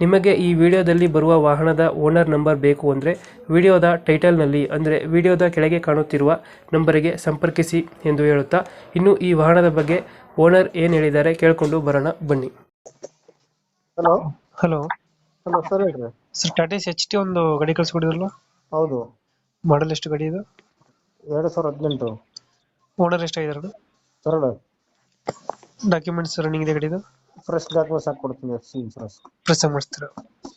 ನಿಮಗೆ ಈ ವಿಡಿಯೋದಲ್ಲಿ ಬರುವ ವಾಹನದ ಓನರ್ ನಂಬರ್ ಬೇಕು ಅಂದರೆ ವಿಡಿಯೋದ ಟೈಟಲ್ನಲ್ಲಿ ಅಂದರೆ ವಿಡಿಯೋದ ಕೆಳಗೆ ಕಾಣುತ್ತಿರುವ ನಂಬರಿಗೆ ಸಂಪರ್ಕಿಸಿ ಎಂದು ಹೇಳುತ್ತಾ ಇನ್ನು ಈ ವಾಹನದ ಬಗ್ಗೆ ಓನರ್ ಏನು ಹೇಳಿದ್ದಾರೆ ಕೇಳಿಕೊಂಡು ಬರೋಣ ಬನ್ನಿ. ಹಲೋ. ಹಲೋ. ಹಲೋ ಸರ್ ಹೇಳ್ರಿ. ಸರ್ ಟಾಟಾ ಎಚ್ ಟಿ ಒಂದು ಗಾಡಿ ಕಳಿಸ್ಕೊಡಿದ್ರಲ್ಲ? ಹೌದು. ಮಾಡಲ್ ಎಷ್ಟು ಗಾಡಿ ಇದು? ಎರಡು ಸಾವಿರ ಹದಿನೆಂಟು. ಓನರ್ ಎಷ್ಟಾಗಿದ್ದಾರೆ ಎರಡು ಡಾಕ್ಯುಮೆಂಟ್ಸ್ ರನ್ನಿಂಗ್ ಇದೆ ಗಾಡಿದು ಫ್ರೆಶ್ ಡಾಕ್ಯುಮೆಂಟ್ಸ್ ಹಾಕೊಡ್ತೀನಿ ಎಫ್ ಸಿ ಇನ್ಸೂರೆನ್ಸ್ ಪ್ರೆಸ್ ಮಾಡಿಸ್ತೀರಾ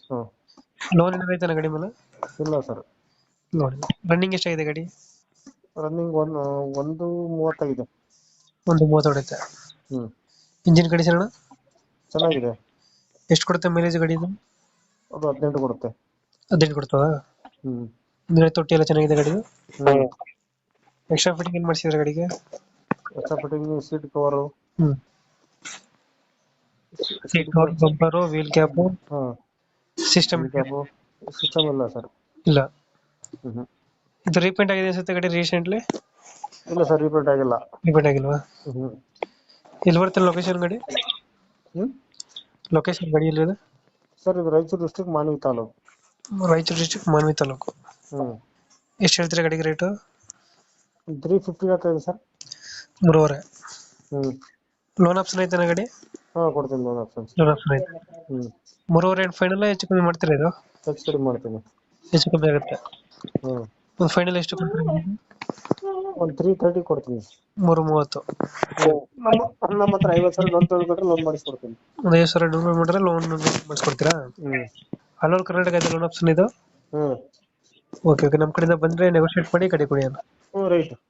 ಹ್ಞೂ ಲೋನ್ ಏನಾರ ಐತಲ್ಲ ಗಾಡಿ ಮೇಲೆ? ಇಲ್ಲ ಸರ್ ನೋಡಿ ರನ್ನಿಂಗ್ ಎಷ್ಟಾಗಿದೆ ಗಾಡಿ? ರನ್ನಿಂಗ್ ಒಂದು ಒಂದು ಮೂವತ್ತಾಗಿದೆ ಒಂದು ಮೂವತ್ತು ಹೊಡೆಯುತ್ತೆ ಹ್ಞೂ ಇಂಜಿನ್ ಕಂಡೀಷನ್ ಅಣ್ಣ? ಚೆನ್ನಾಗಿದೆ. ಎಷ್ಟು ಕೊಡುತ್ತೆ ಮೈಲೇಜ್ ಗಾಡಿ ಇದು? ಅದು ಹದಿನೆಂಟು ಕೊಡುತ್ತೆ. ಹದಿನೆಂಟು ಕೊಡ್ತದ ಹ್ಞೂ ಹಿಂದ್ಗಡೆ ತೊಟ್ಟಿ ಎಲ್ಲ ಚೆನ್ನಾಗಿದೆ ಗಾಡಿದು ಎಕ್ಸ್ಟ್ರಾ ಫಿಟ್ಟಿಂಗ್ ಏನು ಮಾಡಿಸಿದ್ರೆ ಗಾಡಿಗೆ? ಎಕ್ಸ್ಟ್ರಾ ಫಿಟ್ಟಿಂಗ್ ಸೀಟ್ ಕವರು ಹ್ಞೂ seat cover bumper wheel cap ಹಾಂ. ಸಿಸ್ಟಮ್ ಕ್ಯಾಪ್ ಸಿಸ್ಟಮ್ ಇಲ್ಲ. ಸರ್ ಇಲ್ಲ ಇದು ರೀಪೇಂಟ್ ಆಗಿದೆ ಅನ್ಸುತ್ತೆ ಗಾಡಿ ರೀಸೆಂಟ್ಲಿ ಇಲ್ಲ ಸರ್ ರೀಪೇಂಟ್ ಆಗಿಲ್ಲ. ರೀಪೇಂಟ್ ಆಗಿಲ್ವಾ? ಹ್ಞೂ ಎಲ್ಲಿ ಬರುತ್ತೆ ಲೊಕೇಶನ್ ಗಾಡಿ? ಲೊಕೇಶನ್ ಗಾಡಿ ಎಲ್ಲಿದೆ? ಸರ್ ಇದು ರಾಯಚೂರು ಡಿಸ್ಟ್ರಿಕ್ಟ್ ಮಾನ್ವಿ ತಾಲೂಕು. ರಾಯಚೂರು ಡಿಸ್ಟ್ರಿಕ್ಟ್ ಮಾನ್ವಿ ತಾಲೂಕು. ಎಷ್ಟು ಹೇಳ್ತೀರಾ ಗಾಡಿಗೆ ರೇಟು ತ್ರೀ ಫಿಫ್ಟಿ ಆಗ್ತದೆ ಸರ್ ಮೂರುವರೆ. ಹ್ಞೂ ಲೋನ್ ಆಪ್ಷನ್ ಐತೆ ಗಾಡಿ? ಹಾಂ ಕೊಡ್ತೀನಿ ಲೋನ್ ಆಪ್ಷನ್ಸ್ ಲೋನ್ ಆಪ್ಷನ್ ಐತೆ ಹ್ಞೂ ಮೂರುವರೆ ಏನು ಫೈನಲ್ ಹೆಚ್ಚು ಕಮ್ಮಿ ಮಾಡ್ತೀರಾ ಇದು? ಹೆಚ್ಚು ಕಡಿಮೆ ಮಾಡ್ತೀನಿ. ಹೆಚ್ಚು ಕಮ್ಮಿ ಆಗುತ್ತೆ. ಹ್ಞೂ ಒಂದು ಫೈನಲ್ ಎಷ್ಟು ಕೊಡ್ತೀರಾ ಒಂದು ತ್ರೀ ತರ್ಟಿ ಕೊಡ್ತೀನಿ. ಮೂರು ಮೂವತ್ತು. ನಮ್ಮ ನಮ್ಮ ಹತ್ರ ಐವತ್ತು ಸಾವಿರ ಲೋನ್ ತೊಗೊಂಡ್ರೆ ಲೋನ್ ಮಾಡಿಸ್ಕೊಡ್ತೀನಿ. ಒಂದು ಐದು ಸಾವಿರ ಡೌನ್ ಮಾಡಿದ್ರೆ ಲೋನ್ ಮಾಡಿಸ್ಕೊಡ್ತೀರಾ? ಹ್ಞೂ ಆಲ್ ಓವರ್ ಕರ್ನಾಟಕ ಇದೆ ಲೋನ್ ಆಪ್ಷನ್ ಇದು? ಹ್ಞೂ ಓಕೆ ಓಕೆ ನಮ್ಮ ಕಡೆಯಿಂದ ಬಂದ್ರೆ ನೆಗೋಷಿಯೇಟ್ ಮಾಡಿ ಕಡೆ ಕೊಡಿ ಅಣ್ಣ ಹ್ಞೂ ರೈಟ್